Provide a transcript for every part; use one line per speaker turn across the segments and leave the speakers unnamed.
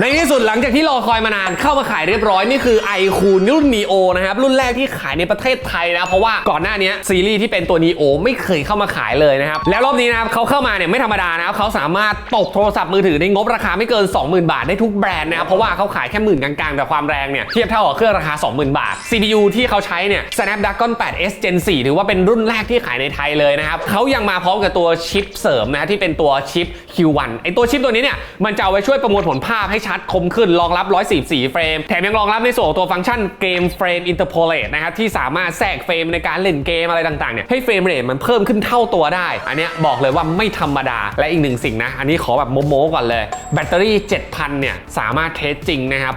ในที่สุดหลังจากที่รอคอยมานานเข้ามาขายเรียบร้อย นี่คือไอคูนรุ่น Neo นะครับ รุ่นแรกที่ขายในประเทศไทยนะ เพราะว่าก่อนหน้านี้ซีรีส์ที่เป็นตัว Neo ไม่เคยเข้ามาขายเลยนะครับ แล้วรอบนี้นะครับเขาเข้ามาเนี่ยไม่ธรรมดานะครับเขาสามารถตกโทรศัพท์มือถือในงบราคาไม่เกิน 20,000 บาทได้ทุกแบรนด์นะครับเพราะว่าเขาขายแค่หมื่นกลางๆ แต่ความแรงเนี่ยเทียบเท่ากับเครื่องราคา 20,000 บาท CPU ที่เขาใช้เนี่ย Snapdragon 8S Gen 4ถือว่าเป็นรุ่นแรกที่ขายในไทยเลยนะครับเขายังมาพร้อมกับตัวชิปเสริมนะที่เป็นตัวชิป Q1 ไอตัวชิปตัวนี้เนี่ยมันจะเอาไว้ช่วยประมวลผลภาพให้ชัดคมขึ้นรองรับ 144 เฟรม แถมยังรองรับในส่วนของตัวฟังก์ชันเกมเฟรมอินเตอร์โพเลตนะครับที่สามารถแทรกเฟรมในการเล่นเกมอะไรต่างๆเนี่ยให้เฟรมเรทมันเพิ่มขึ้นเท่าตัวได้ อันเนี้ยบอกเลยว่าไม่ธรรมดาและอีกหนึ่งสิ่งนะ อันนี้ขอแบบโมๆก่อนเลย แบตเตอรี่ 7,000 เนี่ยสามารถเทสจริงนะครับ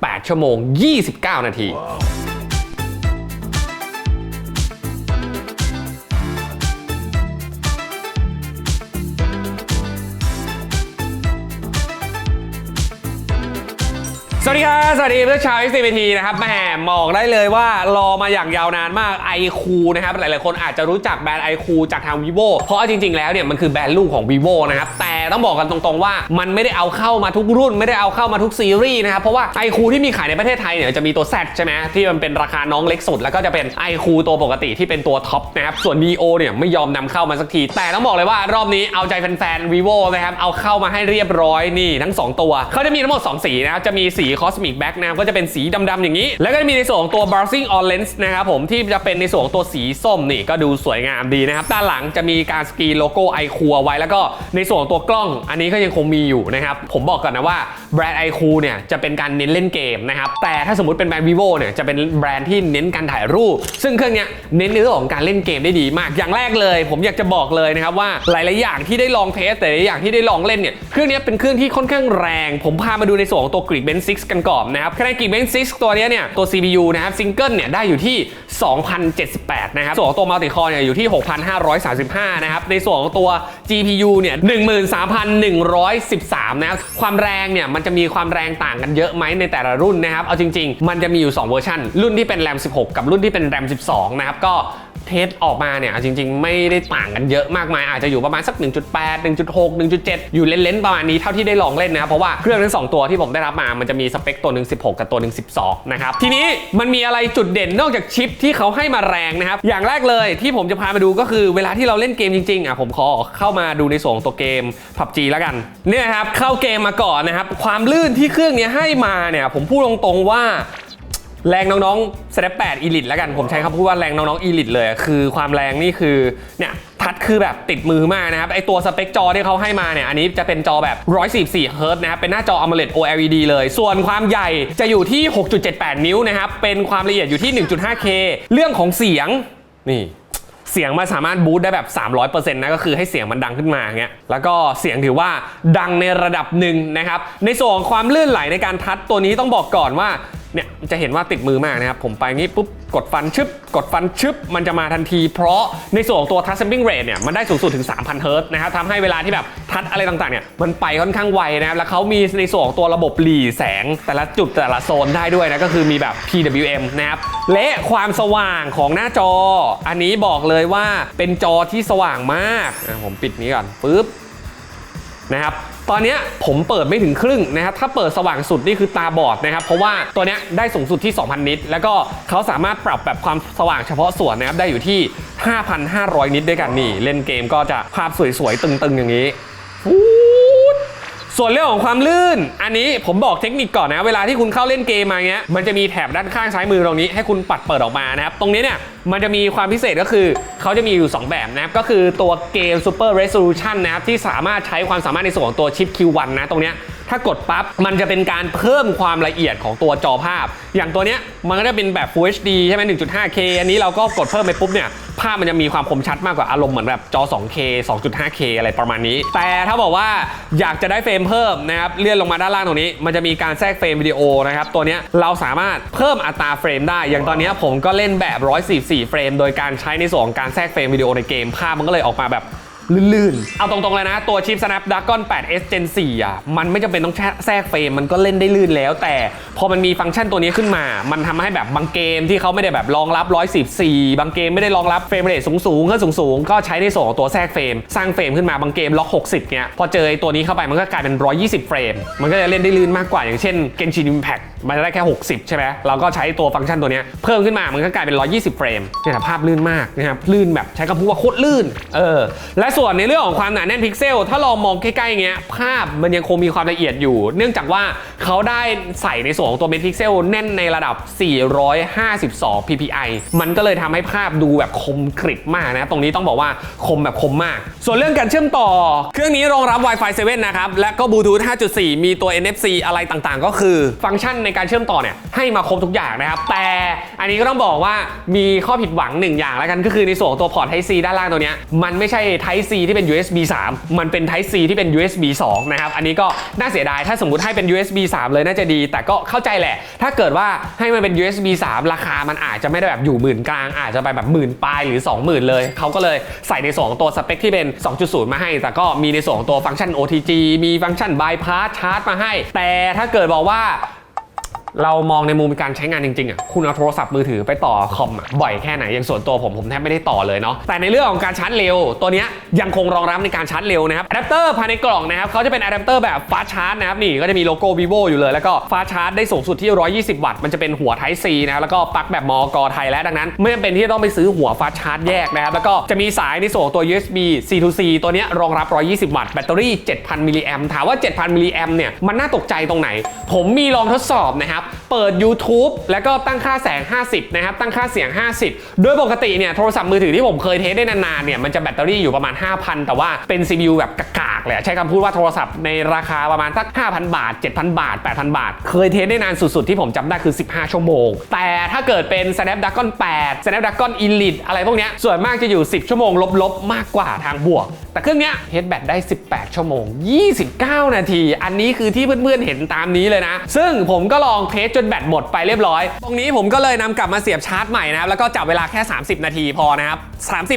18 ชั่วโมง 29 นาทีส วัสดีครับสวัสดีเพื่อนชาว XCPT นะครับแหมบอกได้เลยว่ารอมาอย่างยาวนานมากไอคูนะครับหลายๆคนอาจจะรู้จักแบรนด์ไอคูจากทาง vivo เพราะจริงๆแล้วเนี่ยมันคือแบรนด์ลูกของ vivo นะครับแต่ต้องบอกกันตรงๆว่ามันไม่ได้เอาเข้ามาทุกรุ่น ไม่ได้เอาเข้ามาทุกซีรีส์นะครับเพราะว่าไอคูที่มีขายในประเทศไทยเนี่ยจะมีตัว Z ใช่ไหมที่มันเป็นราคาน้องเล็กสุด แล้วก็จะเป็นไอคูตัวปกติที่เป็นตัวท็อปนะครับส่วน neo เนี่ยไม่ยอมนำเข้ามาสักที แต่ต้องบอกเลยว่ารอบนี้เอาใจแฟนๆ vivo นะครับเอาเข้ามาให้เรียบร้อยนี่ทั้งสองตัวเขาจะมีทั้งหมดสองสีนะครับจะมีสี cosmic Back นะก็จะเป็นสีดำๆอย่างนี้ แล้วก็จะมีในส่วนของตัว browsing on lens นะครับผมที่จะเป็นในส่วนของตัวสีส้มนี่ก็ดูสวยงามดีนะครับ ด้านหลังจะมีการสกรีนโลโก้ไอคูไว้แล้วก็ในส่วนของตัวกล้อง อันนี้ก็ยังคงมีอยู่นะครับ ผมบอกก่อนนะว่าแบรนด์ไอคูเนี่ยจะเป็นการเน้นเล่นเกมนะครับ แต่ถ้าสมมติเป็นแบรนด์ vivo เนี่ยจะเป็นแบรนด์ที่เน้นการถ่ายรูป ซึ่งเครื่องเนี้ยเน้นในเรื่องของการเล่นเกมได้ดีมาก อย่างแรกเลย ผมอยากจะบอกเลยนะครับว่าหลาย ๆ อย่างที่ได้ลองเทสแต่หลายอย่างที่ได้ลองเล่นเนี่ยเครื่องนี้เป็นเครื่องที่ค่อนข้างแรง ผมพามาดูในส่วนของตัว Geek Bench 6กันก่อนนะครับคะแนน Geek Bench 6ตัวนี้เนี่ยตัว CPU นะครับซิงเกิลเนี่ยได้อยู่ที่ 2,078 นะครับ ส่วนของตัว Multi Core เนี่ยอยู่ที่ 6,535 นะครับ ในส่วนของตัว GPU เนี่ย 13,113 นะครับ ความแรงเนี่ยมันจะมีความแรงต่างกันเยอะไหมในแต่ละรุ่นนะครับ เอาจริง ๆ มันจะมีอยู่ 2 เวอร์ชันรุ่นที่เป็น RAM 16 กับรุ่นที่เป็น RAM 12 นะครับก็ เทสออกมาเนี่ยจริง ๆ ไม่ได้ต่างกันเยอะมากมายอาจจะอยู่ประมาณสัก 1.8 1.6 1.7 อยู่เล่นๆประมาณนี้เท่าที่ได้ลองเล่นนะครับเพราะว่าเครื่องทั้งสองตัวที่ผมได้รับมามันจะมีสเปคตัวหนึ่ง16 กับตัวหนึ่ง12 นะครับ ทีนี้มันมีอะไรจุดเด่นนอกจากชิปที่เขาให้มาแรงนะครับ อย่างแรกเลยที่ผมจะพามาดูก็คือเวลาที่เราเล่นเกมจริงๆอะผมขอเข้ามาดูในส่วนของตัวเกม PUBG แล้วกันเนี่ยครับเข้าเกมมาก่อนนะครับความลื่นที่เครื่องนี้ให้มาเนี่ยผมพูดตรงๆว่า แรงน้องๆ Snap 8 Elite แล้วกัน ผมใช้คำพูดว่าแรงน้องๆ Elite เลยคือความแรงนี่คือเนี่ยทัดคือแบบติดมือมากนะครับ ไอตัวสเปคจอที่เขาให้มาเนี่ย อันนี้จะเป็นจอแบบ 144 Hz นะครับ เป็นหน้าจอ AMOLED OLED เลย ส่วนความใหญ่จะอยู่ที่ 6.78 นิ้วนะครับ เป็นความละเอียดอยู่ที่ 1.5K เรื่องของเสียงนี่เสียงมันสามารถบูตได้แบบ 300%นะก็คือให้เสียงมันดังขึ้นมาเงี้ย แล้วก็เสียงถือว่าดังในระดับหนึ่งนะครับ ในส่วนของความลื่นไหลในการทัดตัวนี้ต้องบอกก่อนว่า เนี่ยจะเห็นว่าติดมือมากนะครับ ผมไปงี้ปุ๊บกดฟันชึบ กดฟันชึบ มันจะมาทันที เพราะในส่วนของตัว touch sampling rate เนี่ยมันได้สูงสุดถึง 3,000เฮิร์ตนะครับทำให้เวลาที่แบบทัดอะไรต่างๆเนี่ยมันไปค่อนข้างไวนะครับ แล้วเขามีในส่วนของตัวระบบหลีแสง แต่ละจุดแต่ละโซนได้ด้วยนะก็คือมีแบบ PWM นะครับและความสว่างของหน้าจอ อันนี้บอกเลยว่าเป็นจอที่สว่างมากอะผมปิดนี้ก่อนปุ๊บนะครับ ตอนนี้ผมเปิดไม่ถึงครึ่งนะครับถ้าเปิดสว่างสุดนี่คือตาบอดนะครับเพราะว่าตัวนี้ได้สูงสุดที่ 2,000 นิต แล้วก็เขาสามารถปรับแบบความสว่างเฉพาะส่วนนะครับได้อยู่ที่ 5,500 นิตด้วยกันนี่ เล่นเกมก็จะภาพสวยๆ ตึงๆ อย่างนี้ ส่วนเรื่องของความลื่น อันนี้ผมบอกเทคนิคก่อนนะ เวลาที่คุณเข้าเล่นเกมมาเงี้ย มันจะมีแถบด้านข้างซ้ายมือตรงนี้ให้คุณปัดเปิดออกมานะครับ ตรงนี้เนี่ย มันจะมีความพิเศษก็คือเขาจะมีอยู่ 2 แบบนะครับ ก็คือตัวเกม Super Resolution นะครับ ที่สามารถใช้ความสามารถในส่วนของตัวชิป Q1 นะ ตรงเนี้ยถ้ากดปั๊บ มันจะเป็นการเพิ่มความละเอียดของตัวจอภาพ อย่างตัวเนี้ยมันก็จะเป็นแบบ Full HD ใช่ไหม 1.5K อันนี้เราก็กดเพิ่มไปปุ๊บเนี่ย ภาพมันจะมีความคมชัดมากกว่าอารมณ์เหมือนแบบจอ 2K 2.5K อะไรประมาณนี้ แต่ถ้าบอกว่าอยากจะได้เฟรมเพิ่มนะครับเลื่อนลงมาด้านล่างตรงนี้ มันจะมีการแทรกเฟรมวิดีโอนะครับตัวนี้เราสามารถเพิ่มอัตราเฟรมได้ อย่างตอนนี้ผมก็เล่นแบบ 144 เฟรม โดยการใช้ในส่วนของการแทรกเฟรมวิดีโอในเกมภาพมันก็เลยออกมาแบบ ลื่นๆเอาตรงๆเลยนะ ตัวชิป Snapdragon 8S Gen 4 อะ มันไม่จำเป็นต้องแทรกเฟรม มันก็เล่นได้ลื่นแล้ว แต่พอมันมีฟังก์ชันตัวนี้ขึ้นมา มันทำให้แบบบางเกมที่เขาไม่ได้แบบรองรับ 114 บางเกมไม่ได้รองรับเฟรมเรทสูงๆเครื่องสูงๆ ก็ใช้ในส่วนของตัวแทรกเฟรม สร้างเฟรมขึ้นมาบางเกมล็อก 60 เนี้ยพอเจอตัวนี้เข้าไปมันก็กลายเป็น 120 เฟรม มันก็จะเล่นได้ลื่นมากกว่า อย่างเช่น Genshin Impact มันได้แค่ 60 ใช่ไหมเราก็ใช้ตัวฟังก์ชันตัวนี้เพิ่มขึ้นมามันก็กลายเป็น 120 เฟรมเนี่ยภาพลื่นมากนะครับลื่นแบบใช้คำพูดว่าโคตรลื่นเออและส่วนในเรื่องของความหนาแน่นพิกเซล ถ้าลองมองใกล้ๆอย่างเงี้ยภาพมันยังคงมีความละเอียดอยู่ เนื่องจากว่าเขาได้ใส่ในส่วนของตัวเมตรพิกเซลแน่นในระดับ 452 ppi มันก็เลยทำให้ภาพดูแบบคมกริบมากนะ ตรงนี้ต้องบอกว่าคมแบบคมมาก ส่วนเรื่องการเชื่อมต่อ เครื่องนี้รองรับ Wi-Fi 7 นะครับ และก็บลูทูธ 5.4 มีตัว NFC อะไรต่างๆ ก็คือฟังก์ชันในการเชื่อมต่อเนี่ยให้มาครบทุกอย่างนะครับ แต่อันนี้ก็ต้องบอกว่ามีข้อผิดหวังหนึ่งอย่างแล้วกันก็คือในส่วนของตัวพอร์ต Type C ด้านล่างตัวเนี้ยมันไม่ใช่ Type C ที่เป็น USB 3 มันเป็น Type C ที่เป็น USB 2 นะครับ อันนี้ก็น่าเสียดาย ถ้าสมมติให้เป็น USB 3 เลยน่าจะดี แต่ก็เข้าใจแหละ ถ้าเกิดว่าให้มันเป็น USB 3 ราคามันอาจจะไม่ได้แบบอยู่หมื่นกลาง อาจจะไปแบบหมื่นปลายหรือ 20,000 เลย เขาก็เลยใส่ในสองตัวสเปคที่เป็น 2.0 มาให้ แต่ก็มีในสองตัวฟังก์ชัน OTG มีฟังก์ชัน bypass ชาร์จมาให้ แต่ถ้าเกิดบอกว่า เรามองในมุมการใช้งานจริงๆอะคุณเอาโทรศัพท์มือถือไปต่อคอมอะบ่อยแค่ไหนอย่างส่วนตัวผมผมแทบไม่ได้ต่อเลยเนาะแต่ในเรื่องของการชาร์จเร็ว ตัวเนี้ยยังคงรองรับในการชาร์จเร็วนะครับอะแดปเตอร์ภายในกล่องนะครับเขาจะเป็นอะแดปเตอร์แบบฟาชาร์จนะครับนี่ก็จะมีโลโก้ vivo อยู่เลย แล้วก็ฟาชาร์จได้สูงสุดที่ 120 วัตต์มันจะเป็นหัว Type C นะครับแล้วก็ปลั๊กแบบมอกไทยและดังนั้น ไม่จำเป็นที่จะต้องไปซื้อหัวฟาชาร์จแยกนะครับแล้วก็จะมีสายในส่วนของตัว USB C to C ตัวเนี้ยรองรับ 120 วัตต์แบตเตอรี่ 7,000 มิลลิแอมถามว่า 7,000 มิลลิแอมเนี่ยมันน่าตกใจตรงไหน ผมมีลองทดสอบนะครับ app เปิด YouTube แล้วก็ตั้งค่าแสง 50 นะครับ ตั้งค่าเสียง 50 โดยปกติเนี่ยโทรศัพท์มือถือที่ผมเคยเทสได้นานๆเนี่ยมันจะแบตเตอรี่อยู่ประมาณ 5,000 แต่ว่าเป็น CPU แบบกากๆเลยใช้คำพูดว่าโทรศัพท์ในราคาประมาณสัก 5,000 บาท 7,000 บาท 8,000 บาท เคยเทสได้นานสุดๆ ที่ผมจำได้คือ 15 ชั่วโมง แต่ถ้าเกิดเป็น Snapdragon 8 Snapdragon Elite อะไรพวกเนี้ยส่วนมากจะอยู่ 10 ชั่วโมงลบๆ มากกว่าทางบวก แต่เครื่องเนี้ยเทสแบตได้ 18 ชั่วโมง 29 นาที อันนี้คือที่เพื่อนๆเห็นตามนี้เลยนะ ซึ่งผมก็ลองเทสจนแบตหมดไปเรียบร้อย ตรงนี้ผมก็เลยนำกลับมาเสียบชาร์จใหม่นะครับ แล้วก็จับเวลาแค่ 30 นาทีพอนะครับ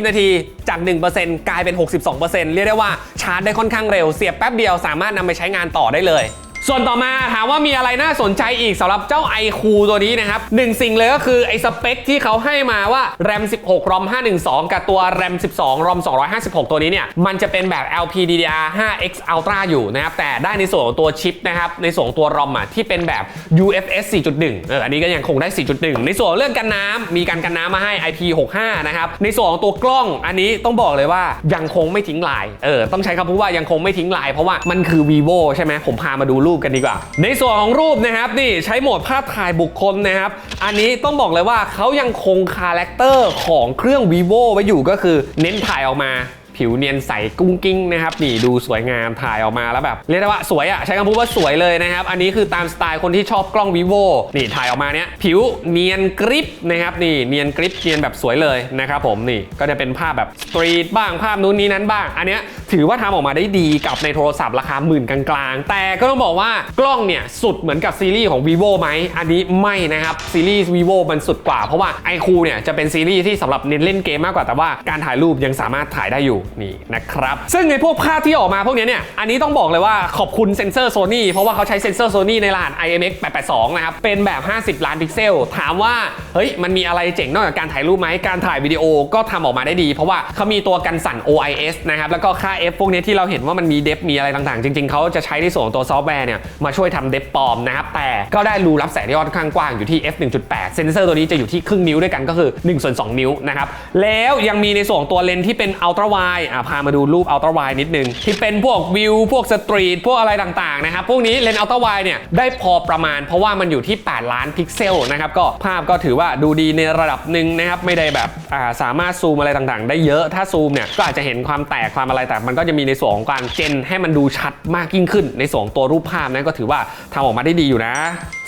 30 นาทีจาก 1%กลายเป็น 62%เรียกได้ว่าชาร์จได้ค่อนข้างเร็ว เสียบแป๊บเดียวสามารถนำไปใช้งานต่อได้เลย ส่วนต่อมาถามว่ามีอะไรน่าสนใจอีกสำหรับเจ้า iQ ตัวนี้นะครับหนึ่งสิ่งเลยก็คือไอ้สเปคที่เขาให้มาว่า RAM 16 ROM 512 กับตัว RAM 12 ROM 256 ตัวนี้เนี่ย มันจะเป็นแบบ LPDDR 5X Ultra อยู่นะครับ แต่ได้ในส่วนของตัวชิปนะครับ ในส่วนตัว ROM อะที่เป็นแบบ UFS 4.1 เออ อันนี้ก็ยังคงได้ 4.1 ในส่วนเรื่องกันน้ำมีการกันน้ำมาให้ IP65 นะครับ ในส่วนของตัวกล้องอันนี้ต้องบอกเลยว่ายังคงไม่ทิ้งลาย เออ ต้องใช้คำพูดว่ายังคงไม่ทิ้งลายเพราะว่ามันคือ vivo ใช่ไหมผมพามาดูรูปกันดีกว่า ในส่วนของรูปนะครับนี่ใช้โหมดภาพถ่ายบุคคลนะครับ อันนี้ต้องบอกเลยว่าเขายังคงคาแรคเตอร์ของเครื่อง vivo ไว้อยู่ก็คือเน้นถ่ายออกมา ผิวเนียนใสกุ้งกิ้งนะครับนี่ดูสวยงามถ่ายออกมาแล้วแบบเรียกได้ว่าสวยอะ่ะใช้คำพูดว่าสวยเลยนะครับอันนี้คือตามสไตล์คนที่ชอบกล้อง vivo นี่ถ่ายออกมาเนี้ยผิวเนียนกริปนะครับนี่เนียนกริปเนียนแบบสวยเลยนะครับผมนี่ก็จะเป็นภาพแบบสตรีทบ้างภาพนู้นนี้นั้นบ้าง อันเนี้ยถือว่าทำออกมาได้ดีกับในโทรศัพท์ราคาหมื่นกลางๆ แต่ก็ต้องบอกว่ากล้องเนี่ยสุดเหมือนกับซีรีส์ของ vivo ไหมอันนี้ไม่นะครับซีรีส์ vivo มันสุดกว่าเพราะว่า iQ เนี่ยจะเป็นซีรีส์ที่สำหรับเน้นเล่นเกมมากกว่าแต่ว่าการถ่ายรูปยังสามารถถ่ายได้อยู่นี่นะครับซึ่งในพวกภาพที่ออกมาพวกนี้เนี่ยอันนี้ต้องบอกเลยว่าขอบคุณเซนเซอร์โซนี่เพราะว่าเขาใช้เซนเซอร์โซนี่ในรหัส IMX 882 นะครับ เป็นแบบ 50 ล้านพิกเซล ถามว่า เฮ้ย มันมีอะไรเจ๋งนอกจากการถ่ายรูปไหมการถ่ายวิดีโอก็ทำออกมาได้ดี เพราะว่าเขามีตัวกันสั่น OIS นะครับ แล้วก็ค่า F พวกนี้ที่เราเห็นว่ามันมีเดฟมีอะไรต่างๆ จริง ๆ เขาจะใช้ในส่วนตัวซอฟต์แวร์เนี่ยมาช่วยทำเดฟปลอมนะครับแต่ก็ได้รูรับแสงที่ค่อนข้างกว้างอยู่ที่ f 1.8 เซนเซอร์ตัวนี้จะอยู่ที่ครึ่งนิ้วด้วยกันก็คือ1ส่วน2นิ้วนะครับแล้วยังมีในส่วนตัวเลนที่เป็นอัลตร้าไวอะพามาดูรูปอัลตร้าไวนิดนึง ที่เป็นพวกวิว พวกสตรีท พวกอะไรต่างๆนะครับ พวกนี้เลนส์อัลตร้าไวเนี่ยได้พอประมาณ เพราะว่ามันอยู่ที่ 8 ล้านพิกเซลนะครับก็ภาพก็ถือว่าดูดีในระดับหนึ่งนะครับไม่ได้แบบอ่าสามารถซูมอะไรต่างๆ ได้เยอะถ้าซูมเนี่ยก็อาจจะเห็นความแตกความอะไรแต่มันก็จะมีในส่วนของการเจนให้มันดูชัดมากยิ่งขึ้น ในส่วนของตัวรูปภาพนั้นก็ถือว่าทำออกมาได้ดีอยู่นะ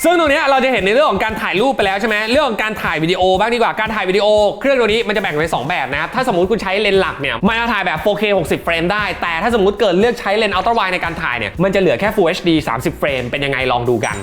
ซึ่งตรงนี้เราจะเห็นในเรื่องของการถ่ายรูปไปแล้วใช่ไหมเรื่องของการถ่ายวิดีโอบ้างดีกว่าการถ่ายวิดีโอเครื่องตัวนี้มันจะแบ่งเป็นสองแบบนะครับถ้าสมมติคุณใช้เลนส์หลักเนี่ยมันจะถ่ายแบบ 4K 60 เฟรมได้ แต่ถ้าสมมติเกิดเลือกใช้เลนส์อัลตร้าไวในการถ่ายเนี่ยมันจะเหลือแค่ Full HD 30 เฟรมเป็นยังไงลองดูกัน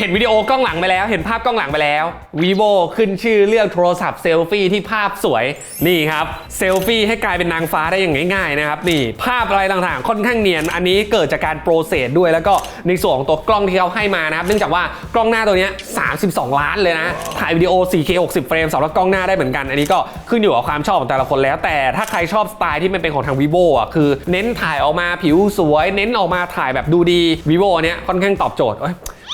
เห็
นวิดีโอกล้องหลังไปแล้ว เห็นภาพกล้องหลังไปแล้ว vivo ขึ้นชื่อเรื่องโทรศัพท์เซลฟี่ที่ภาพสวยนี่ครับเซลฟี่ให้กลายเป็นนางฟ้าได้อย่างง่าย ๆ นะครับนี่ภาพอะไรต่างๆ ค่อนข้างเนียน อันนี้เกิดจากการโปรเซสด้วยแล้วก็ในส่วนของตัวกล้องที่เขาให้มานะครับ เนื่องจากว่ากล้องหน้าตัวนี้32 ล้านเลยนะถ่ายวิดีโอ 4K 60 เฟรมสำหรับกล้องหน้าได้เหมือนกัน อันนี้ก็ขึ้นอยู่กับความชอบของแต่ละคนแล้ว แต่ถ้าใครชอบสไตล์ที่มันเป็นของทาง vivo อะคือ เน้นถ่ายออกมาผิวสวย เน้นออกมาถ่ายแบบดูดี vivo เนี้ยค่อนข้างตอบโจทย์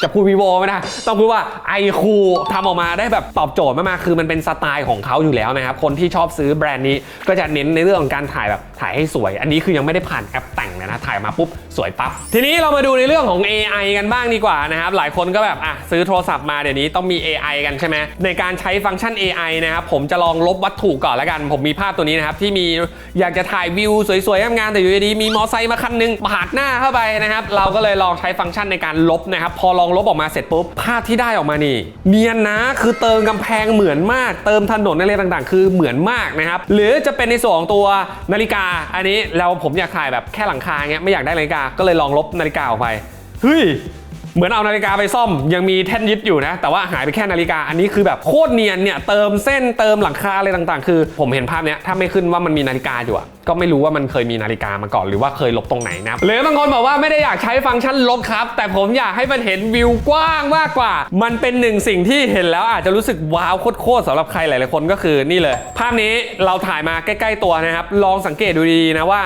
จะพูด vivo ไม่ได้ต้องพูดว่าไอคูทำออกมาได้แบบตอบโจทย์มากๆ คือมันเป็นสไตล์ของเขาอยู่แล้วนะครับ คนที่ชอบซื้อแบรนด์นี้ก็จะเน้นในเรื่องของการถ่ายแบบถ่ายให้สวย อันนี้คือยังไม่ได้ผ่านแอปแต่งเลยนะ ถ่ายมาปุ๊บสวยปั๊บ ทีนี้เรามาดูในเรื่องของ AI กันบ้างดีกว่านะครับ หลายคนก็แบบอะซื้อโทรศัพท์มาเดี๋ยวนี้ต้องมี AI กันใช่ไหมในการใช้ฟังก์ชัน AI นะครับผมจะลองลบวัตถุก่อนแล้วกัน ผมมีภาพตัวนี้นะครับที่มีอยากจะถ่ายวิวสวยๆงามๆแต่อยู่ดีๆมีมอไซค์มาคันหนึงปาดหน้าเข้าไปนะครับเราก็เลยลองใช้ฟังก์ชันในการลบนะครับพอลองลบออกมาเสร็จปุ๊บภาพที่ได้ออกมานี่ เนียนนะคือเติมกำแพงเหมือนมาก เติมถนนอะไรต่างๆ คือเหมือนมากนะครับ หรือจะเป็นในส่วนของตัวนาฬิกา อันนี้เราผมอยากถ่ายแบบแค่หลังคาเงี้ยไม่อยากได้นาฬิกาก็เลยลองลบนาฬิกาออกไปเฮ้ย เหมือนเอานาฬิกาไปซ่อม ยังมีแท่นยึดอยู่นะ แต่ว่าหายไปแค่นาฬิกาอันนี้คือแบบโคตรเนียนเนี่ยเติมเส้นเติมหลังคาอะไรต่างๆ คือ ผมเห็นภาพเนี้ยถ้าไม่ขึ้นว่ามันมีนาฬิกาอยู่อะก็ไม่รู้ว่ามันเคยมีนาฬิกามาก่อนหรือว่าเคยลบตรงไหนนะหรือบางคนบอกว่าไม่ได้อยากใช้ฟังก์ชันลบครับ แต่ผมอยากให้มันเห็นวิวกว้างมากกว่า มันเป็นหนึ่งสิ่งที่เห็นแล้วอาจจะรู้สึกว้าวโคตรๆสำหรับใครหลายๆคนก็คือนี่เลย ภาพนี้เราถ่ายมาใกล้ ๆ ตัวนะครับลองสังเกตดูดีๆนะว่า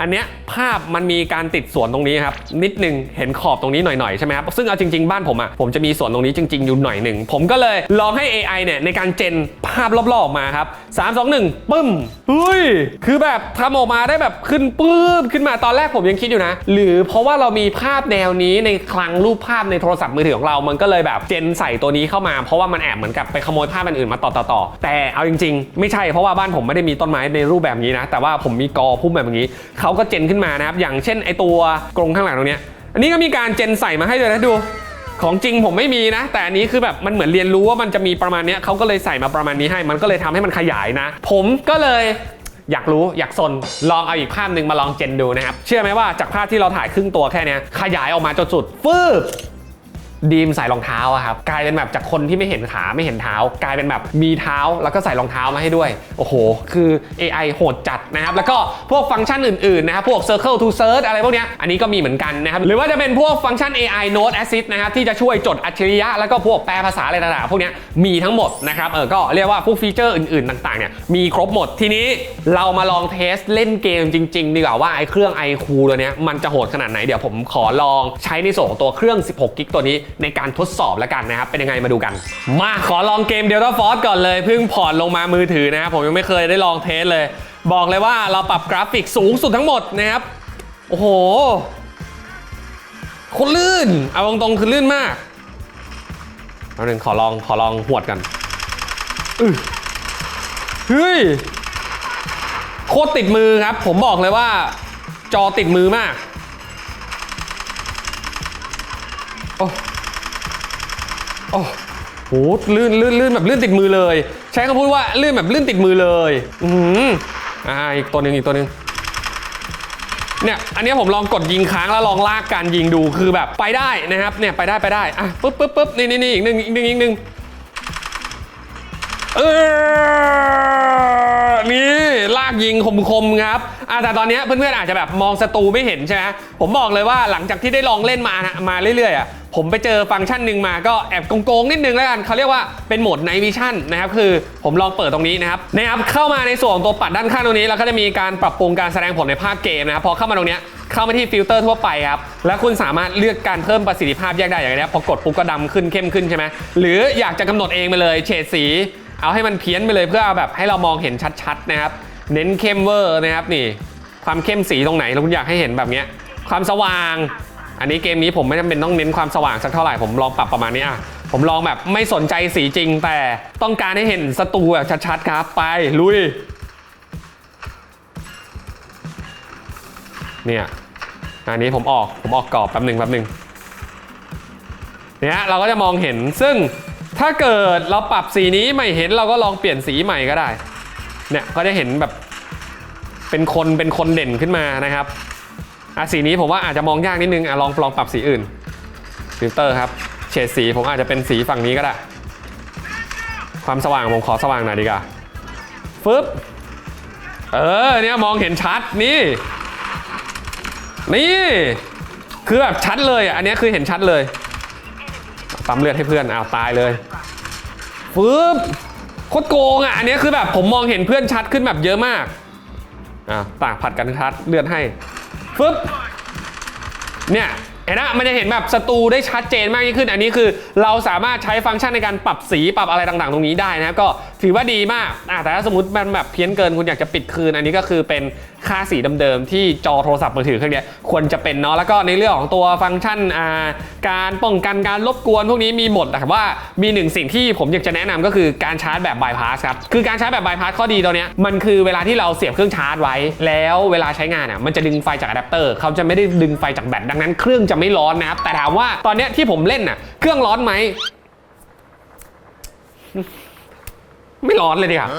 อันเนี้ยภาพมันมีการติดสวนตรงนี้ครับนิดนึงเห็นขอบตรงนี้หน่อยๆใช่ไหมครับซึ่งเอาจริงๆบ้านผมอะผมจะมีสวนตรงนี้จริงๆอยู่หน่อยหนึ่งผมก็เลยลองให้ AI เนี่ยในการเจนภาพรอบๆออกมาครับ3 2 1ปึ้มเฮ้ยคือแบบทำออกมาได้แบบขึ้นปื้มขึ้นมาตอนแรกผมยังคิดอยู่นะ หรือเพราะว่าเรามีภาพแนวนี้ในคลังรูปภาพในโทรศัพท์มือถือของเรา มันก็เลยแบบเจนใส่ตัวนี้เข้ามา เพราะว่ามันแอบเหมือนกับไปขโมยภาพอันอื่นมาต่อต่อๆๆแต่เอาจริง ๆ ไม่ใช่เพราะว่าบ้านผมไม่ได้มีต้นไม้ในรูปแบบนี้นะ แต่ว่าผมมีกอพุ่มแบบนี้เขาก็เจนขึ้นมานะครับ อย่างเช่นไอตัวกรงข้างหลังตรงเนี้ย อันนี้ก็มีการเจนใส่มาให้ด้วยนะดู ของจริงผมไม่มีนะ แต่อันนี้คือแบบมันเหมือนเรียนรู้ว่ามันจะมีประมาณเนี้ยเขาก็เลยใส่มาประมาณนี้ให้ มันก็เลยทำให้มันขยายนะ ผมก็เลยอยากรู้อยากสนลองเอาอีกภาพหนึ่งมาลองเจนดูนะครับ เชื่อไหมว่าจากภาพที่เราถ่ายครึ่งตัวแค่เนี้ยขยายออกมาจนสุดฟืบ ดีมใส่รองเท้าอะครับกลายเป็นแบบจากคนที่ไม่เห็นขาไม่เห็นเท้า กลายเป็นแบบมีเท้าแล้วก็ใส่รองเท้ามาให้ด้วย โอ้โห คือ AI โหดจัดนะครับ แล้วก็พวกฟังก์ชันอื่นๆนะครับ พวก Circle to Search อะไรพวกเนี้ยอันนี้ก็มีเหมือนกันนะครับ หรือว่าจะเป็นพวกฟังก์ชัน AI Note Assist นะครับ ที่จะช่วยจดอัจฉริยะ แล้วก็พวกแปลภาษาอะไรต่างๆพวกเนี้ยมีทั้งหมดนะครับเออก็เรียกว่าพวกฟีเจอร์อื่นๆ ต่างๆเนี่ยมีครบหมดทีนี้เรามาลองเทสเล่นเกมจริงๆดีกว่าว่าไอ้เครื่อง iQ ตัวเนี้ยมันจะโหดขนาดไหนเดี๋ยวผมขอลองใช้ในส่วนของตัวเครื่อง 16กิกตัวนี้ในการทดสอบแล้วกันนะครับ เป็นยังไงมาดูกัน มาขอลองเกม Delta Force ก่อนเลยเพิ่งพอร์ตลงมามือถือนะครับผมยังไม่เคยได้ลองเทสเลย บอกเลยว่าเราปรับกราฟิกสูงสุดทั้งหมดนะครับ โอ้โหโคนลื่น เอาตรงๆคือลื่นมากเอาหนึ่งขอลองขอลองหวดกันเฮ้ยโคตรติดมือครับ ผมบอกเลยว่า จอติดมือมาก โอ้ โอ้โหลื่นลื่นลื่นแบบลื่นติดมือเลย ใช้คำพูดว่าลื่นแบบลื่นติดมือเลย อือหืออ่าอีกตัวหนึ่งอีกตัวหนึ่งเนี่ยอันนี้ผมลองกดยิงค้างแล้วลองลากการยิงดูคือแบบไปได้นะครับเนี่ยไปได้ไปได้อะปุ๊บปุ๊บปุ๊บนี่นี่นี่อีกหนึ่งอีกหนึ่งอีกหนึ่งเออนี่ลากยิงคมๆครับอะแต่ตอนนี้เพื่อนๆอาจจะแบบมองศัตรูไม่เห็นใช่ไหมผมบอกเลยว่าหลังจากที่ได้ลองเล่นมานะมาเรื่อยๆอะ ผมไปเจอฟังก์ชันหนึ่งมาก็แอบโกงๆ นิดนึงแล้วกันเขาเรียกว่าเป็นโหมด Night Vision นะครับ คือผมลองเปิดตรงนี้นะครับนะครับเข้ามาในส่วนของตัวปัดด้านข้างตรงนี้แล้วก็จะมีการปรับปรุงการแสดงผลในภาพเกมนะครับพอเข้ามาตรงนี้เข้ามาที่ฟิลเตอร์ทั่วไปครับ แล้วคุณสามารถเลือกการเพิ่มประสิทธิภาพแยกได้อย่างนี้พอกดปุ๊บก็ดำขึ้นเข้มขึ้นใช่ไหมหรืออยากจะกำหนดเองไปเลยเฉดสี เอาให้มันเพี้ยนไปเลยเพื่อเอาแบบให้เรามองเห็นชัดๆนะครับเน้นเข้มเวอร์นะครับนี่ ความเข้มสีตรงไหนเราคุณอยากให้เห็นแบบเนี้ยความสว่าง อันนี้เกมนี้ผมไม่จำเป็นต้องเน้นความสว่างสักเท่าไหร่ผมลองปรับประมาณนี้อะผมลองแบบไม่สนใจสีจริงแต่ต้องการให้เห็นศัตรูแบบชัดๆครับ ไปลุย เนี่ยอันนี้ผมออกผมออกกรอบแป๊บหนึ่งแป๊บหนึ่งเนี่ยเราก็จะมองเห็นซึ่งถ้าเกิดเราปรับสีนี้ไม่เห็นเราก็ลองเปลี่ยนสีใหม่ก็ได้ เนี่ยก็จะเห็นแบบเป็นคนเป็นคนเด่นขึ้นมานะครับ อะสีนี้ผมว่าอาจจะมองยากนิดนึงอะลองลองปรับสีอื่นฟิลเตอร์ครับเฉดสีผมอาจจะเป็นสีฝั่งนี้ก็ได้ ความสว่างผมขอสว่างหน่อยดีกว่าฟึบเออเนี่ยมองเห็นชัดนี่ นี่ คือแบบชัดเลยอะอันนี้คือเห็นชัดเลยปั๊มเลือดให้เพื่อนอ้าวตายเลยฟึบโคตรโกงอะอันนี้คือแบบผมมองเห็นเพื่อนชัดขึ้นแบบเยอะมากอะตากผัดกันชัดเลือดให้ ฟึบเนี่ย เห็นนะมันจะเห็นแบบศัตรูได้ชัดเจนมากยิ่งขึ้น อันนี้คือเราสามารถใช้ฟังก์ชันในการปรับสีปรับอะไรต่างๆ ตรงนี้ได้นะครับก็ถือว่าดีมากแต่ถ้าสมมติมันแบบเพี้ยนเกินคุณอยากจะปิดคืน อันนี้ก็คือเป็นค่าสีเดิมๆที่จอโทรศัพท์มือถือเครื่องนี้ควรจะเป็นเนาะแล้วก็ในเรื่องของตัวฟังก์ชันการป้องกันการรบกวนพวกนี้มีหมดแต่ว่ามีหนึ่งสิ่งที่ผมอยากจะแนะนำก็คือการชาร์จแบบบายพาสครับคือการชาร์จแบบบายพาสข้อดีตัวเนี้ยมันคือเวลาที่เราเสียบเครื่องชาร์จไว้ แล้วเวลาใช้งานอะมันจะดึงไฟจากอะแดปเตอร์เขาจะไม่ได้ดึงไฟจากแบตดังนั้นเครื่องจะไม่ร้อนนะครับ แต่ถามว่าตอนนี้ที่ผมเล่นน่ะ เครื่องร้อนไหม ไม่ร้อนเลยดิค่ะ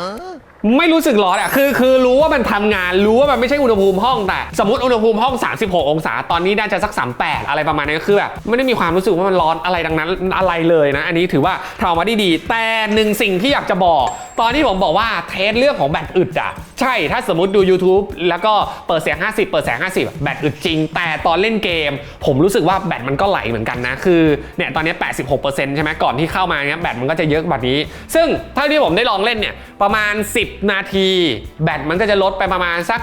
ไม่รู้สึกร้อนอะคือคือรู้ว่ามันทำงานรู้ว่ามันไม่ใช่อุณหภูมิห้องแต่ สมมติอุณหภูมิห้อง 36 องศา ตอนนี้น่าจะสัก 38 อะไรประมาณนี้ก็คือแบบไม่ได้มีความรู้สึกว่ามันร้อนอะไรดังนั้นอะไรเลยนะ อันนี้ถือว่าทำมาได้ดีแต่หนึ่งสิ่งที่อยากจะบอก ตอนที่ผมบอกว่าเทสเรื่องของแบตอึดอะใช่ถ้าสมมติดู YouTube แล้วก็เปิดเสียง 50 เปิดแสง50 แบตอึดจริง แต่ตอนเล่นเกม ผมรู้สึกว่าแบตมันก็ไหลเหมือนกันนะคือเนี่ยตอนนี้ 86%ใช่ไหมก่อนที่เข้ามาเนี่ยแบตมันก็จะเยอะแบบนี้ ซึ่งเท่าที่ผมได้ลองเล่นเนี่ยประมาณ 10นาที แบตมันก็จะลดไปประมาณสัก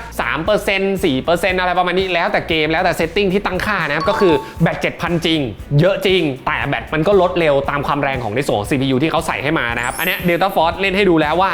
3% 4%อะไรประมาณนี้แล้วแต่เกมแล้วแต่เซตติ้งที่ตั้งค่านะครับก็คือแบต 7,000 จริง เยอะจริง แต่แบตมันก็ลดเร็วตามความแรงของในส่วนของ CPU ที่เขาใส่ให้มานะครับ อันนี้ Delta Force เล่นให้ดูแล้วว่า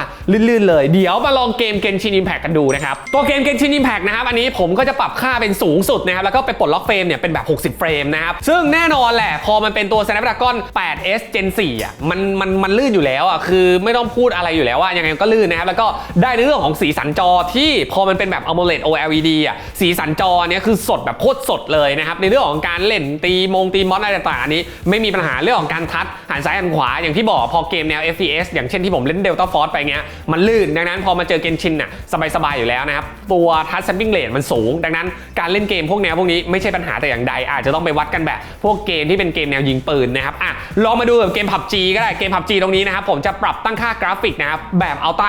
ลื่นๆเลย เดี๋ยวมาลองเกม Genshin Impact กันดูนะครับ ตัวเกม Genshin Impact นะครับ อันนี้ผมก็จะปรับค่าเป็นสูงสุดนะครับ แล้วก็ไปปลดล็อกเฟรมเนี่ยเป็นแบบ 60 เฟรมนะครับ ซึ่งแน่นอนแหละ พอมันเป็นตัว Snapdragon 8s Gen 4อะ มันมันมันลื่นอยู่แล้วอะ คือไม่ต้องพูดอะไรอยู่แล้วว่ายังไงก็ลื่นนะครับแล้วก็ได้ในเรื่องของสีสันจอที่พอมันเป็นแบบ AMOLED OLED อะสีสันจอเนี่ยคือสดแบบโคตรสดเลยนะครับในเรื่องของการเล่นตีมงตีมอสอะไรต่างๆอันนี้ไม่มีปัญหาเรื่องของการทัดหันซ้ายหันขวาอย่างที่บอกพอเกมแนว FPS อย่างเช่นที่ผมเล่น Delta Force ไปเงี้ยมันลื่นดังนั้นพอมาเจอเกนชินน่ะสบายๆอยู่แล้วนะครับตัวทัช sampling rate มันสูง ดังนั้นการเล่นเกมพวกแนวพวกนี้ไม่ใช่ปัญหาแต่อย่างใด อาจจะต้องไปวัดกันแบบ พวกเกมที่เป็นเกมแนวยิงปืนนะครับอะลองมาดูกับเกม PUBG ก็ได้เกม PUBG ตรงนี้นะครับผมจะปรับตั้งค่ากราฟิกนะครับแบบ Ultra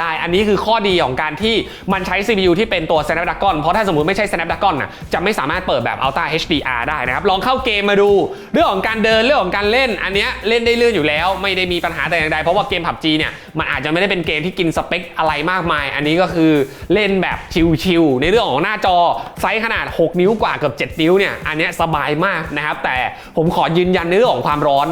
ได้ อันนี้คือข้อดีของการที่มันใช้ CPU ที่เป็นตัว Snapdragon เพราะถ้าสมมติไม่ใช่ Snapdragon น่ะจะไม่สามารถเปิดแบบ Ultra HDR ได้นะครับลองเข้าเกมมาดู เรื่องของการเดินเรื่องของการเล่น อันเนี้ยเล่นได้เลื่อนอยู่แล้ว ไม่ได้มีปัญหาแต่อย่างใดเพราะว่าเกม PUBG เนี่ยมันอาจจะไม่ได้เป็นเกมที่กินสเปคอะไรมากมาย อันนี้ก็คือเล่นแบบชิลๆในเรื่องของหน้าจอไซส์ขนาด 6 นิ้วกว่าเกือบ7นิ้วเนี่ยอันเนี้ยสบายมากนะครับแต่ผมขอยืนยันในเรื่องของความร้อน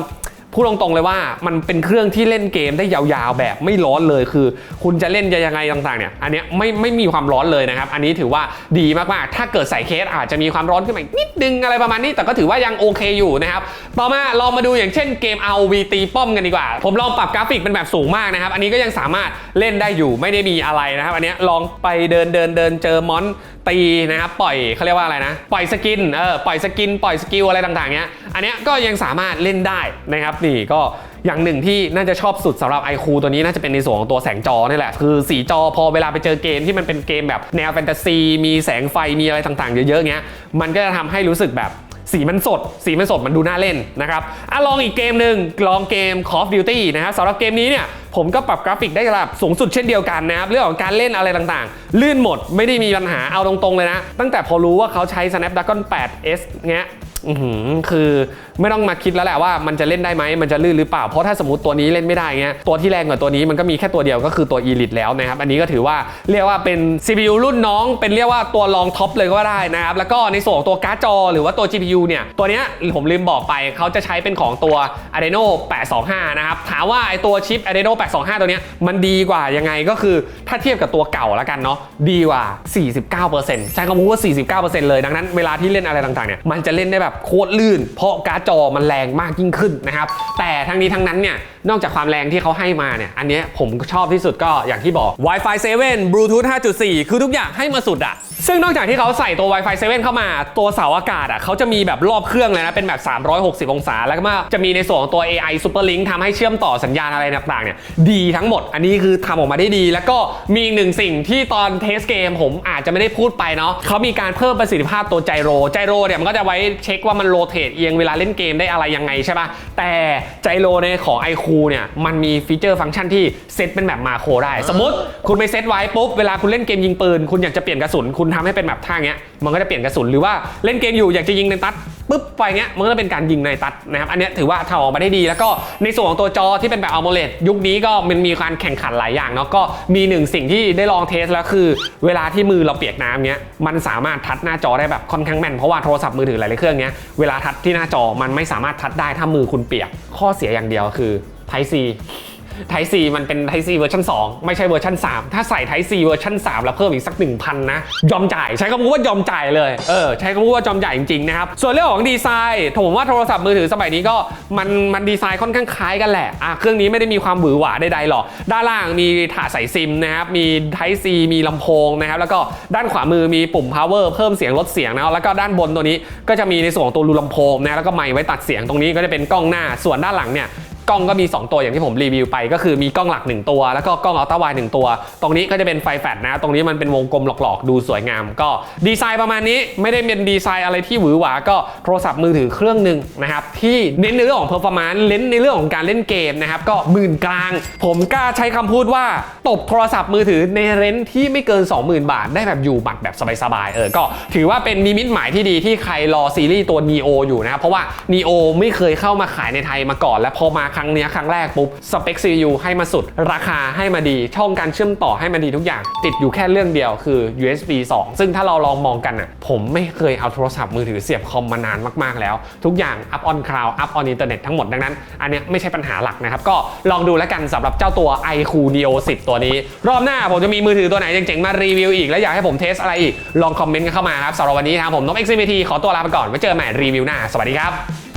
พูดตรงๆเลยว่ามันเป็นเครื่องที่เล่นเกมได้ยาวๆ แบบไม่ร้อนเลยคือ คุณจะเล่นจะยังไงต่างๆเนี่ยอันเนี้ยไม่ไม่มีความร้อนเลยนะครับ อันนี้ถือว่าดีมากๆ ถ้าเกิดใส่เคสอาจจะมีความร้อนขึ้นมานิดนึงอะไรประมาณนี้ แต่ก็ถือว่ายังโอเคอยู่นะครับต่อมาลองมาดูอย่างเช่นเกม ROV ตีป้อมกันดีกว่า ผมลองปรับกราฟิกเป็นแบบสูงมากนะครับ อันนี้ก็ยังสามารถเล่นได้อยู่ไม่ได้มีอะไรนะครับ อันเนี้ยลองไปเดินเดินเดินเจอมอน ตีนะครับปล่อยเขาเรียกว่าอะไรนะปล่อยสกินเออปล่อยสกิน ปล่อยสกิลอะไรต่างๆเนี้ยอันเนี้ยก็ยังสามารถเล่นได้นะครับนี่ก็อย่างหนึ่งที่น่าจะชอบสุดสำหรับไอคูตัวนี้น่าจะเป็นในส่วนของตัวแสงจอนี่แหละ คือสีจอพอเวลาไปเจอเกมที่มันเป็นเกมแบบแนวแฟนตาซีมีแสงไฟมีอะไรต่างๆเยอะๆเงี้ยมันก็จะทำให้รู้สึกแบบ สีมันสด สีมันสดมันดูน่าเล่นนะครับอะลองอีกเกมหนึ่งลองเกม Call of Duty นะครับสำหรับเกมนี้เนี่ยผมก็ปรับกราฟิกได้ระดับสูงสุดเช่นเดียวกันนะครับ เรื่องของการเล่นอะไรต่างๆ ลื่นหมดไม่ได้มีปัญหาเอาตรงๆเลยนะ ตั้งแต่พอรู้ว่าเขาใช้ Snapdragon 8s เงี้ย คือไม่ต้องมาคิดแล้วแหละว่ามันจะเล่นได้ไหมมันจะลื่นหรือเปล่า เพราะถ้าสมมติตัวนี้เล่นไม่ได้เงี้ยตัวที่แรงกว่าตัวนี้มันก็มีแค่ตัวเดียวก็คือตัว Elite แล้วนะครับ อันนี้ก็ถือว่าเรียกว่าเป็น CPU รุ่นน้อง เป็นเรียกว่าตัวรองท็อปเลยก็ได้นะครับ แล้วก็ในส่วนของตัวการ์ดจอหรือว่าตัว GPU เนี่ยตัวเนี้ยผมลืมบอกไปเขาจะใช้เป็นของตัว Adreno 825 นะครับ ถามว่าไอตัวชิป Adreno 825 ตัวเนี้ยมันดีกว่ายังไงก็คือถ้าเทียบกับตัวเก่าแล้วกันเนาะดีกว่า 49%ใช้คำว่า 49%เลยดังนั้นเวลาที่เล่นอะไรต่างๆเนี่ยมันจะเล่นได้แบบโคตรลื่น เพราะการ์ดจอมันแรงมากยิ่งขึ้นนะครับแต่ทั้งนี้ทั้งนั้นเนี่ย นอกจากความแรงที่เขาให้มาเนี่ย อันนี้ผมชอบที่สุดก็อย่างที่บอก Wi-Fi 7 Bluetooth 5.4 คือทุกอย่างให้มาสุดอะซึ่งนอกจากที่เขาใส่ตัว Wi-Fi 7 เข้ามา ตัวเสาอากาศอะเขาจะมีแบบรอบเครื่องเลยนะ เป็นแบบ 360 องศา แล้วก็จะมีในส่วนของตัว AI Super Link ทำให้เชื่อมต่อสัญญาณอะไรต่างๆเนี่ยดีทั้งหมด อันนี้คือทำออกมาได้ดี แล้วก็มีอีกหนึ่งสิ่งที่ตอนเทสเกมผมอาจจะไม่ได้พูดไปเนาะเขามีการเพิ่มประสิทธิภาพตัวไจโร ไจโรเนี่ยมันก็จะไว้เช็คว่ามันโรเตทเอียงเวลาเล่นเกมได้อะไรยังไงใช่ปะแต่ไจโรในของ iQ เนี่ยมันมีฟีเจอร์ฟังก์ชันที่เซตเป็นแบบมาโครได้ สมมติคุณไปเซตไว้ปุ๊บเวลาคุณเล่นเกมยิงปืน คุณอยากจะเปลี่ยนกระสุน คุณทำให้เป็นแบบท่าเงี้ยมันก็จะเปลี่ยนกระสุนหรือว่าเล่นเกมอยู่อยากจะยิงในตัด ปุ๊บไปเงี้ยมันก็จะเป็นการยิงในตัดนะครับอันนี้ถือว่าทำออกมาได้ดี แล้วก็ในส่วนของตัวจอที่เป็นแบบ AMOLED ยุคนี้ก็มันมีการแข่งขันหลายอย่างเนาะก็มีหนึ่งสิ่งที่ได้ลองเทสแล้วคือ เวลาที่มือเราเปียกน้ำเงี้ยมันสามารถทัดหน้าจอได้แบบค่อนข้างแม่นเพราะว่าโทรศัพท์มือถือหลายๆเครื่องเงี้ยเวลาทัดที่หน้าจอมันไม่สามารถทัดได้ถ้ามือคุณเปียกข้อเสียอย่างเดียวคือไทซี มันเป็นไทซีเวอร์ชัน2 ไม่ใช่เวอร์ชัน3 ถ้าใส่ไทซีเวอร์ชัน3 แล้วเพิ่มอีกสัก 1,000 นะ ยอมจ่าย ใช้คำพูดว่ายอมจ่ายเลย เออ ใช้คำพูดว่ายอมจ่ายจริงๆนะครับ ส่วนเรื่องของดีไซน์ผมว่าโทรศัพท์มือถือสมัยนี้ก็มันมันดีไซน์ค่อนข้างคล้ายกันแหละอะเครื่องนี้ไม่ได้มีความหวือหวาใดๆหรอก ด้านล่างมีถาดใส่ซิมนะครับ มีไทซีมีลำโพงนะครับ แล้วก็ด้านขวามือมีปุ่ม power เพิ่มเสียงลดเสียงนะแล้วก็ด้านบนตัวนี้ก็จะมีในส่วนของตัวรูลำโพงนะแล้วก็ไมค์ไว้ตัดเสียงตรงนี้ก็จะเป็นกล้องหน้าส่วนด้านหลังเนี่ย กล้องก็มี 2 ตัวอย่างที่ผมรีวิวไป ก็คือมีกล้องหลัก 1 ตัว แล้วก็กล้องอัลตร้าไวด์หนึ่งตัว ตรงนี้ก็จะเป็นไฟแฟลชนะ ตรงนี้มันเป็นวงกลมหลอกๆ ดูสวยงาม ก็ดีไซน์ประมาณนี้ไม่ได้เป็นดีไซน์อะไรที่หวือหวาก็โทรศัพท์มือถือเครื่องหนึ่งนะครับที่เน้นในเรื่องของเพอร์ฟอร์แมนซ์เน้นในเรื่องของการเล่นเกมนะครับก็หมื่นกลาง ผมกล้าใช้คำพูดว่าตบโทรศัพท์มือถือในเรนที่ไม่เกิน 20,000 บาท ได้แบบอยู่บัตรแบบสบายๆเออก็ถือว่าเป็นนิมิตหมายที่ดีที่ใครรอซีรีส์ตัว Neo อยู่นะครับเพราะว่า Neo ไม่เคยเข้ามาขายในไทยมาก่อนและพอมาครั้งนี้ครั้งแรกปุ๊บสเปค CPU ให้มาสุด ราคาให้มาดี ช่องการเชื่อมต่อให้มาดีทุกอย่าง ติดอยู่แค่เรื่องเดียวคือ USB 2 ซึ่งถ้าเราลองมองกันอะผมไม่เคยเอาโทรศัพท์มือถือเสียบคอมมานานมากๆแล้ว ทุกอย่าง up on cloud up on internet ทั้งหมดดังนั้น อันนี้ไม่ใช่ปัญหาหลักนะครับ ก็ลองดูแล้วกันสำหรับเจ้าตัว iQOO Neo 10 ตัวนี้ รอบหน้าผมจะมีมือถือตัวไหนเจ๋งๆมารีวิวอีกแล้วอยากให้ผมเทสอะไรอีกลองคอมเมนต์กันเข้ามาครับสำหรับวันนี้นะครับผมนก XCBT ขอตัวลาไปก่อนไว้เจอกันใหม่รีวิวหน้าสวัสดีครับ